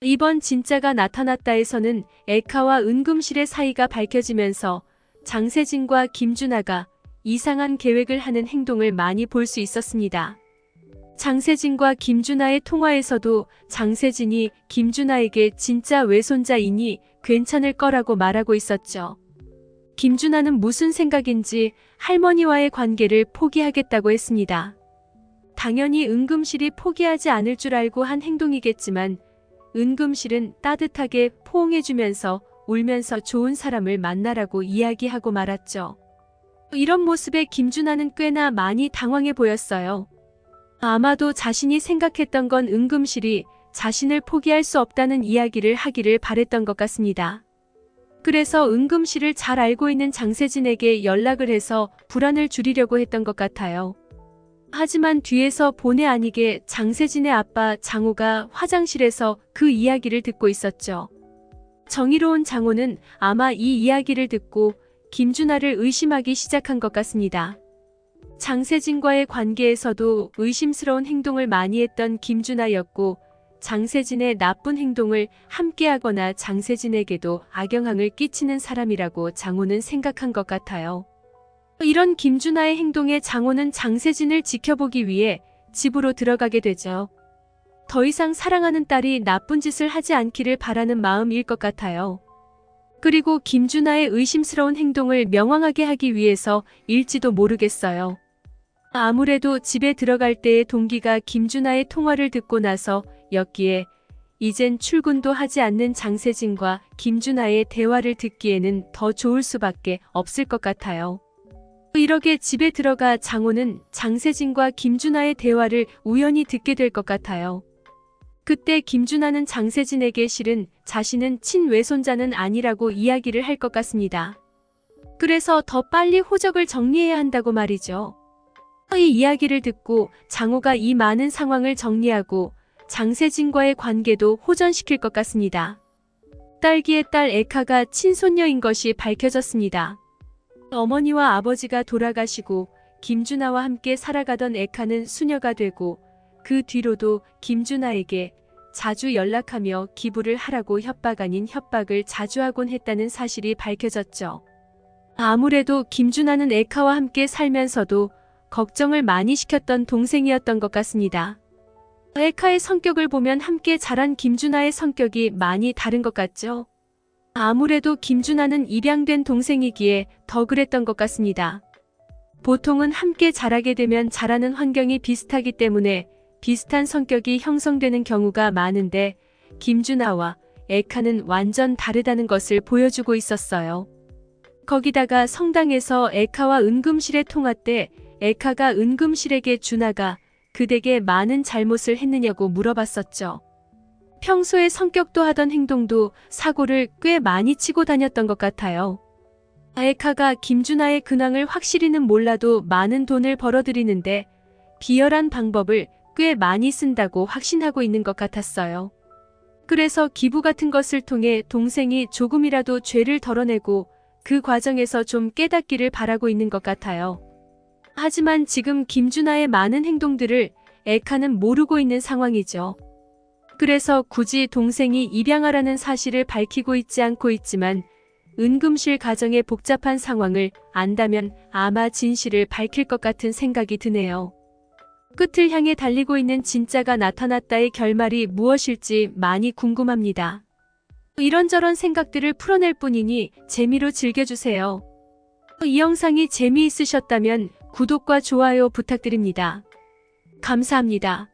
이번 진짜가 나타났다에서는 에카와 은금실의 사이가 밝혀지면서 장세진과 김준하가 이상한 계획을 하는 행동을 많이 볼 수 있었습니다. 장세진과 김준하의 통화에서도 장세진이 김준하에게 진짜 외손자이니 괜찮을 거라고 말하고 있었죠. 김준하는 무슨 생각인지 할머니와의 관계를 포기하겠다고 했습니다. 당연히 은금실이 포기하지 않을 줄 알고 한 행동이겠지만 은금실은 따뜻하게 포옹해주면서 울면서 좋은 사람을 만나라고 이야기하고 말았죠. 이런 모습에 김준하는 꽤나 많이 당황해 보였어요. 아마도 자신이 생각했던 건 은금실이 자신을 포기할 수 없다는 이야기를 하기를 바랬던 것 같습니다. 그래서 은금실을 잘 알고 있는 장세진에게 연락을 해서 불안을 줄이려고 했던 것 같아요. 하지만 뒤에서 본의 아니게 장세진의 아빠 장호가 화장실에서 그 이야기를 듣고 있었죠. 정의로운 장호는 아마 이 이야기를 듣고 김준하를 의심하기 시작한 것 같습니다. 장세진과의 관계에서도 의심스러운 행동을 많이 했던 김준하였고 장세진의 나쁜 행동을 함께하거나 장세진에게도 악영향을 끼치는 사람이라고 장호는 생각한 것 같아요. 이런 김준하의 행동에 장호는 장세진을 지켜보기 위해 집으로 들어가게 되죠. 더 이상 사랑하는 딸이 나쁜 짓을 하지 않기를 바라는 마음일 것 같아요. 그리고 김준하의 의심스러운 행동을 명확하게 하기 위해서 일지도 모르겠어요. 아무래도 집에 들어갈 때의 동기가 김준하의 통화를 듣고 나서 였기에 이젠 출근도 하지 않는 장세진과 김준하의 대화를 듣기에는 더 좋을 수밖에 없을 것 같아요. 이렇게 집에 들어가 장호는 장세진과 김준하의 대화를 우연히 듣게 될 것 같아요. 그때 김준하는 장세진에게 실은 자신은 친외손자는 아니라고 이야기를 할 것 같습니다. 그래서 더 빨리 호적을 정리해야 한다고 말이죠. 이 이야기를 듣고 장호가 이 많은 상황을 정리하고 장세진과의 관계도 호전시킬 것 같습니다. 딸기의 딸 에카가 친손녀인 것이 밝혀졌습니다. 어머니와 아버지가 돌아가시고 김준하와 함께 살아가던 에카는 수녀가 되고 그 뒤로도 김준하에게 자주 연락하며 기부를 하라고 협박 아닌 협박을 자주 하곤 했다는 사실이 밝혀졌죠. 아무래도 김준하는 에카와 함께 살면서도 걱정을 많이 시켰던 동생이었던 것 같습니다. 에카의 성격을 보면 함께 자란 김준하의 성격이 많이 다른 것 같죠? 아무래도 김준하는 입양된 동생이기에 더 그랬던 것 같습니다. 보통은 함께 자라게 되면 자라는 환경이 비슷하기 때문에 비슷한 성격이 형성되는 경우가 많은데 김준하와 에카는 완전 다르다는 것을 보여주고 있었어요. 거기다가 성당에서 에카와 은금실의 통화 때 에카가 은금실에게 준하가 그대게 많은 잘못을 했느냐고 물어봤었죠. 평소에 성격도 하던 행동도 사고를 꽤 많이 치고 다녔던 것 같아요. 에카가 김준하의 근황을 확실히는 몰라도 많은 돈을 벌어들이는데 비열한 방법을 꽤 많이 쓴다고 확신하고 있는 것 같았어요. 그래서 기부 같은 것을 통해 동생이 조금이라도 죄를 덜어내고 그 과정에서 좀 깨닫기를 바라고 있는 것 같아요. 하지만 지금 김준하의 많은 행동들을 에카는 모르고 있는 상황이죠. 그래서 굳이 동생이 입양하라는 사실을 밝히고 있지 않고 있지만 은금실 가정의 복잡한 상황을 안다면 아마 진실을 밝힐 것 같은 생각이 드네요. 끝을 향해 달리고 있는 진짜가 나타났다의 결말이 무엇일지 많이 궁금합니다. 이런저런 생각들을 풀어낼 뿐이니 재미로 즐겨주세요. 이 영상이 재미있으셨다면 구독과 좋아요 부탁드립니다. 감사합니다.